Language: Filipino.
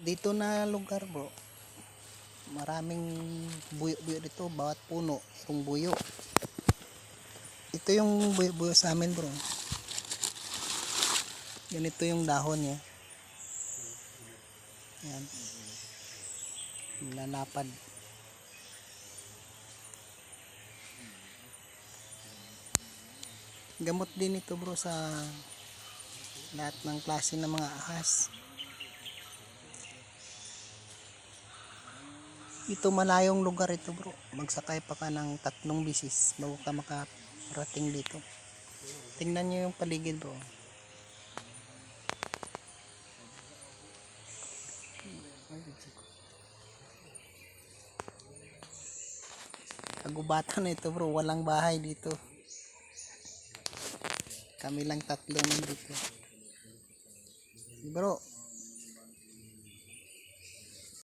dito na lugar bro. Maraming buyo-buyo dito. Bawat puno yung buyo. Ito yung buyo-buyo sa amin bro. Ganito yung dahon niya yan lalapad gamot din ito bro sa lahat ng klase ng mga ahas ito malayong lugar ito bro. Magsakay pa ka ng tatlong bisis bago ka makarating dito. Tingnan nyo yung paligid bro. Kagubatan na ito bro. Walang bahay dito. Kami lang tatlo nandito. Bro